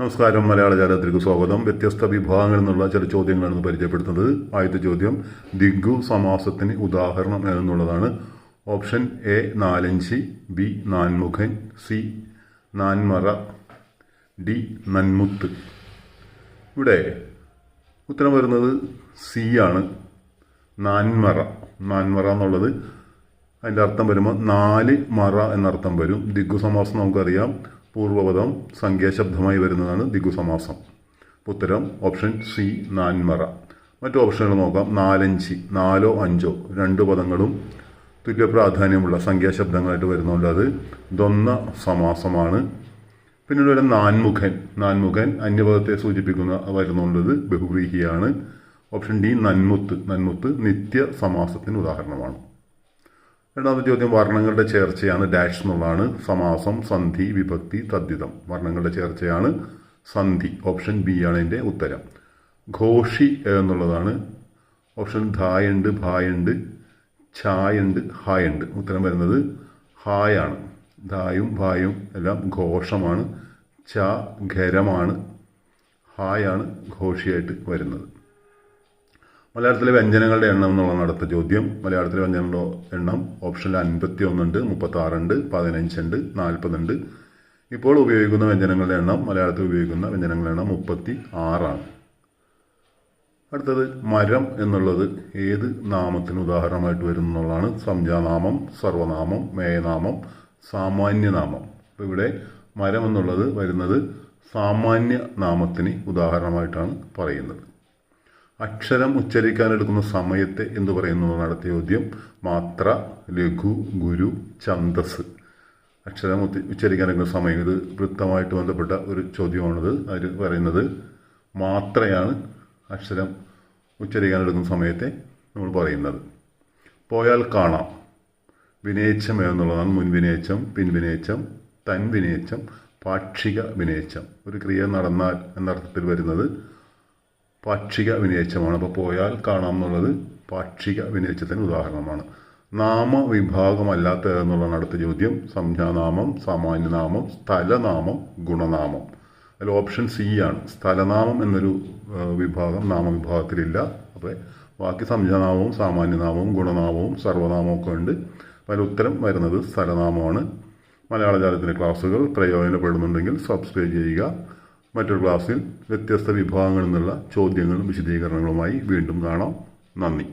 നമസ്കാരം. മലയാള ജാലകത്തിലേക്ക് സ്വാഗതം. വ്യത്യസ്ത വിഭാഗങ്ങളിൽ നിന്നുള്ള ചില ചോദ്യങ്ങളാണ് പരിചയപ്പെടുത്തുന്നത്. ആദ്യത്തെ ചോദ്യം ദിഗു സമാസത്തിന് ഉദാഹരണം എന്നുള്ളതാണ്. ഓപ്ഷൻ എ നാലഞ്ചി ബി നാൻമുഖൻ സി നാൻമറ ഡി നന്മുത്ത് ഇവിടെ ഉത്തരം വരുന്നത് സി ആണ്. നാൻമറ. നാൻമറ എന്നുള്ളത് അതിന്റെ അർത്ഥം വരുമ്പോൾ നാല് മറ എന്നർത്ഥം വരും. ദിഗു സമാസം നമുക്കറിയാം. പൂർവപദം സംഖ്യാശബ്ദമായി വരുന്നതാണ് ദിഗു സമാസം. ഉത്തരം ഓപ്ഷൻ സി നാൻമറ. മറ്റു ഓപ്ഷനുകൾ നോക്കാം. നാലഞ്ച് നാലോ അഞ്ചോ രണ്ട് പദങ്ങളും തുല്യ പ്രാധാന്യമുള്ള സംഖ്യാശബ്ദങ്ങളായിട്ട് വരുന്നുണ്ട് അത്. ദൊന്ന സമാസമാണ്. പിന്നീട് വരെ നാൻമുഖൻ. നാൻമുഖൻ അന്യപദത്തെ സൂചിപ്പിക്കുന്ന വരുന്നുള്ളത് ബഹുവ്രീഹിയാണ് ഓപ്ഷൻ ഡി നന്മുത്ത്. നന്മുത്ത് നിത്യ സമാസത്തിന് ഉദാഹരണമാണ്. രണ്ടാമത്തെ ചോദ്യം വർണങ്ങളുടെ ചേർച്ചയാണ് ഡാഷ് എന്നുള്ളതാണ് സമാസം സന്ധി വിഭക്തി തദ്ധിതം. വർണങ്ങളുടെ ചേർച്ചയാണ് സന്ധി. ഓപ്ഷൻ ബി ആണ് എന്റെ ഉത്തരം. ഘോഷി എന്നുള്ളതാണ്. ഓപ്ഷൻ ധായുണ്ട് ഭായുണ്ട് ഛായുണ്ട് ഹായുണ്ട്. ഉത്തരം വരുന്നത് ഹായാണ്. ധായും ഭായും എല്ലാം ഘോഷമാണ്. ച ഖരമാണ്. ഹായാണ് ഘോഷിയായിട്ട് വരുന്നത്. മലയാളത്തിലെ വ്യഞ്ജനങ്ങളുടെ എണ്ണം എന്നുള്ളതാണ് അടുത്ത ചോദ്യം. മലയാളത്തിലെ വ്യഞ്ജനങ്ങളുടെ എണ്ണം ഓപ്ഷനിൽ അൻപത്തി ഒന്നുണ്ട് മുപ്പത്തി ആറുണ്ട് പതിനഞ്ചുണ്ട് നാൽപ്പതുണ്ട്. ഇപ്പോൾ ഉപയോഗിക്കുന്ന വ്യഞ്ജനങ്ങളുടെ എണ്ണം മലയാളത്തിൽ ഉപയോഗിക്കുന്ന വ്യഞ്ജനങ്ങളുടെ എണ്ണം മുപ്പത്തി ആറാണ് അടുത്തത് മരം എന്നുള്ളത് ഏത് നാമത്തിന് ഉദാഹരണമായിട്ട് വരുന്നു എന്നുള്ളതാണ്. സംജാനാമം സർവനാമം മേയനാമം സാമാന്യനാമം. അപ്പോൾ ഇവിടെ മരം എന്നുള്ളത് വരുന്നത് സാമാന്യ നാമത്തിന് ഉദാഹരണമായിട്ടാണ് പറയുന്നത്. അക്ഷരം ഉച്ചരിക്കാൻ എടുക്കുന്ന സമയത്തെ എന്ന് പറയുന്നു നടത്തിയ ചോദ്യം മാത്ര ലഘു ഗുരു ഛന്ദസ്. അക്ഷരം ഉച്ചരിക്കാൻ ഉച്ചരിക്കാനെടുക്കുന്ന സമയം. ഇത് വൃത്തമായിട്ട് ബന്ധപ്പെട്ട ഒരു ചോദ്യമാണിത്. അതിൽ പറയുന്നത് മാത്രയാണ് അക്ഷരം ഉച്ചരിക്കാനെടുക്കുന്ന സമയത്തെ നമ്മൾ പറയുന്നത്. പോയാൽ കാണാം. വിനയച്ചം എന്നുള്ളതാണ് മുൻവിനയച്ചം പിൻവിനയച്ചം തൻവിനയച്ചം പാക്ഷിക വിനയച്ചം. ഒരു ക്രിയ നടന്നാൽ എന്നർത്ഥത്തിൽ വരുന്നത് പാക്ഷിക വിനയിച്ചമാണ് അപ്പോൾ പോയാൽ കാണാം എന്നുള്ളത് പാക്ഷിക വിനയിച്ചത്തിന് ഉദാഹരണമാണ്. നാമവിഭാഗമല്ലാത്ത എന്നുള്ളതാണ് അടുത്ത ചോദ്യം. സംജ്ഞാനാമം സാമാന്യനാമം സ്ഥലനാമം ഗുണനാമം. അതിൽ ഓപ്ഷൻ സി ആണ്. സ്ഥലനാമം എന്നൊരു വിഭാഗം നാമവിഭാഗത്തിലില്ല. അപ്പോൾ ബാക്കി സംജ്ഞാനാമവും സാമാന്യനാമവും ഗുണനാമവും സർവനാമവും ഒക്കെ ഉണ്ട്. അതിൽ ഉത്തരം വരുന്നത് സ്ഥലനാമമാണ്. മലയാളജാലത്തിന്റെ ക്ലാസ്സുകൾ പ്രയോജനപ്പെടുന്നുണ്ടെങ്കിൽ സബ്സ്ക്രൈബ് ചെയ്യുക. മറ്റൊരു ക്ലാസ്സിൽ വ്യത്യസ്ത വിഭാഗങ്ങളിൽ നിന്നുള്ള ചോദ്യങ്ങളും വിശദീകരണങ്ങളുമായി വീണ്ടും കാണാം. നന്ദി.